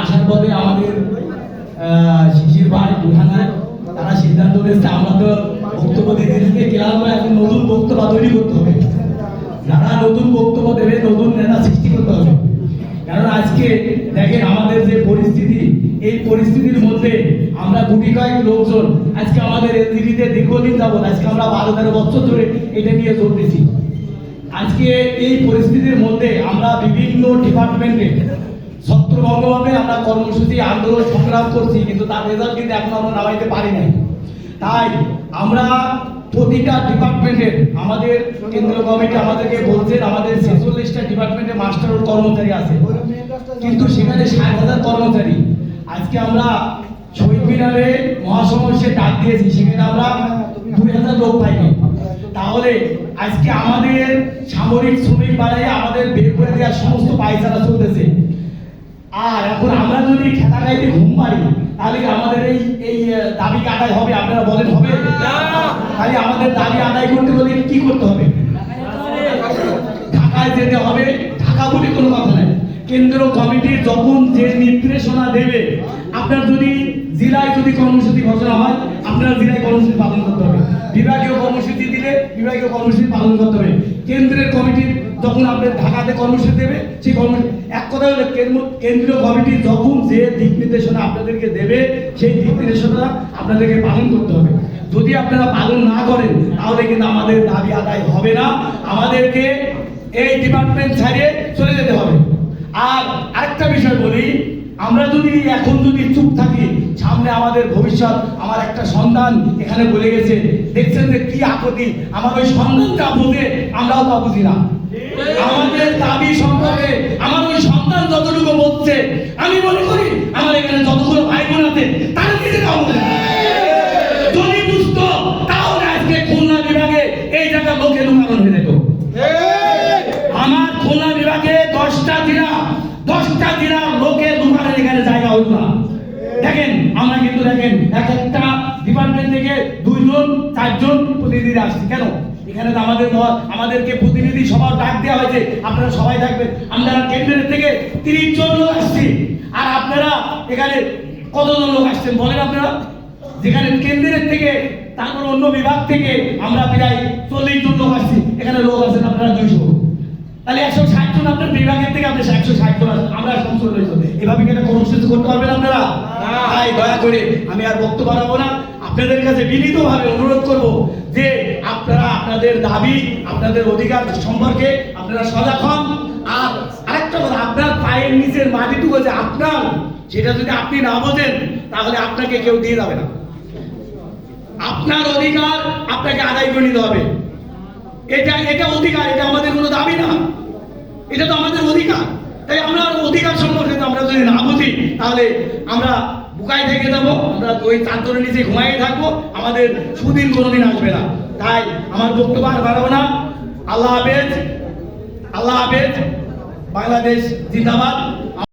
আসার পথে আমাদের শিশির ভাই বুহানায় তারা সিদ্ধান্ত নিয়েছে, আমরা তো বক্তব্য দিতে দিতে ক্লাব এখন নতুন বক্তব্য তৈরি করতে হবে। যারা নতুন বক্তব্য দেবে, নতুন নেতা সৃষ্টি করতে হবে। কারণ আজকে দেখেন আমাদের যে পরিস্থিতি, এই পরিস্থিতির মধ্যে আমরা গুটি কয়েক লোকজন, আজকে আমাদের এলজিডিতে দীর্ঘদিন যাবত, আজকে আমরা বারো তেরো বছর ধরে এটা নিয়ে চলতেছি। আজকে এই পরিস্থিতির মধ্যে আমরা বিভিন্ন ডিপার্টমেন্টে ছত্রভঙ্গভাবে আমরা কর্মসূচি, আন্দোলন, সংগ্রাম করছি, কিন্তু তার রেজাল্ট কিন্তু এখন আমরা নামাইতে পারি নাই। তাই আমরা প্রতিটা ডিপার্টমেন্টের আমাদের কেন্দ্রীয় কমিটি আমাদেরকে বলছেন, আমাদের ছেচল্লিশটা ডিপার্টমেন্টে মাস্টার ও কর্মচারী আছে। কিন্তু সেখানে ষাট হাজার কর্মচারী। আজকে আমরা শহীদ মিনারে মহাসমাবেশে ডাক দিয়েছি, সেখানে আমরা দুই হাজার লোক পাইনি। তাহলে আজকে আমাদের সামরিক শ্রমিক বাড়াই আমাদের বের করে দেওয়ার সমস্ত পায়চারা চলতেছে। আর এখন আমরা যদি খেতা খাইতে ঘুম পারি তাহলে কি আমাদের এই এই দাবি আদায় হবে? আপনারা বলেন হবে? তাহলে আমাদের দাবি আদায় করতে হলে কি করতে হবে? ঢাকায় যেতে হবে। ঢাকা বলে কোনো কথা নাই। কেন্দ্র কমিটি যখন যে নির্দেশনা দেবে আপনার যদি জেলায় যদি কর্মসূচি ঘোষণা হয় আপনার জেলায় কর্মসূচি পালন করতে হবে। বিভাগীয় কর্মসূচি দিলে বিভাগীয় কর্মসূচি পালন করতে হবে। কেন্দ্রের কমিটি যখন আপনার ঢাকাতে কর্মসূচি দেবে, সেই কর্মসূচি এক কথা হলো কেন্দ্র- কেন্দ্রীয় কমিটি যখন যে দিক নির্দেশনা আপনাদেরকে দেবে, সেই দিক নির্দেশনা আপনাদেরকে পালন করতে হবে। যদি আপনারা পালন না করেন, তাহলে কিন্তু আমাদের দাবি আদায় হবে না। আমাদেরকে এই ডিপার্টমেন্ট ছাড়িয়ে চলে যেতে হবে। আর আরেকটা বিষয় বলি, আমরা যদি এখন যদি চুপ থাকি, সামনে আমাদের ভবিষ্যৎ, আমার একটা সন্তান এখানে বলে গেছে, দেখছেন যে কি আপত্তি আমার ওই সন্তানটা বোঝে আমরাও তো বুঝি না। আমাদের দাবি সম্পর্কে, আমার ওই সন্তান যতটুকু বলছে, আমি মনে করি আমার এখানে যতগুলো ভাই বোন আছে যদি তাহলে আজকে খুলনা বিভাগে এই লোকে লুকানো হয়ে যেত আমার খুলনা বিভাগে দশটা জেলা, দশটা জেলার লোকে এখানে জায়গা হতো না। দেখেন, আমরা কিন্তু দেখেন, এক একটা ডিপার্টমেন্ট থেকে দুইজন, চারজন প্রতিনিধি আসছে। কেন? এখানে তো আমাদের আমাদেরকে প্রতিনিধি সবার ডাক দেওয়া হয়েছে। আপনারা সবাই থাকবেন। আমরা কেন্দ্রের থেকে তিরিশ জন লোক আসছি। আর আপনারা এখানে কতজন লোক আসছেন বলেন আপনারা? যেখানে কেন্দ্রের থেকে তারপর অন্য বিভাগ থেকে আমরা প্রায় চল্লিশ জন লোক আসছি। এখানে লোক আছেন আপনারা দুইশো। তাহলে একশো ষাট জন আপনার বিভাগের থেকে আপনি একশো ষাট জন আছেন। আমরা সবসময় রয়েছে এভাবে কি একটা কর্মসূচি করতে পারবেন আপনারা? তাই দয়া করে আমি আর বক্তব্য বাড়াবো না। আপনাদের কাছে বিনীতভাবে অনুরোধ করব যে আপনারা আপনাদের দাবি, আপনাদের অধিকার সম্পর্কে আপনারা সজাগ হন। আর আরেকটা কথা, আপনার পায়ের নিচের মাটিটুকু যে আপনার, সেটা যদি আপনি না বোঝেন, তাহলে আপনাকে কেউ দিয়ে যাবে না। আপনার অধিকার আপনাকে আদায় করে নিতে হবে। এটা এটা অধিকার, এটা আমাদের কোনো দাবি না। এটা তো আমাদের অধিকার। তাই আমরা অধিকার সম্পর্কে আমরা যদি না বুঝি, তাহলে আমরা বুকায় থেকে যাব, আমরা ওই চাদরের নিচে ঘুমাই থাকব, আমাদের সুদিন কোনোদিন আসবে না। তাই আমার বক্তব্য আর বাড়াবো না। আল্লাহ হাফেজ আল্লাহ হাফেজ, বাংলাদেশ জিন্দাবাদ।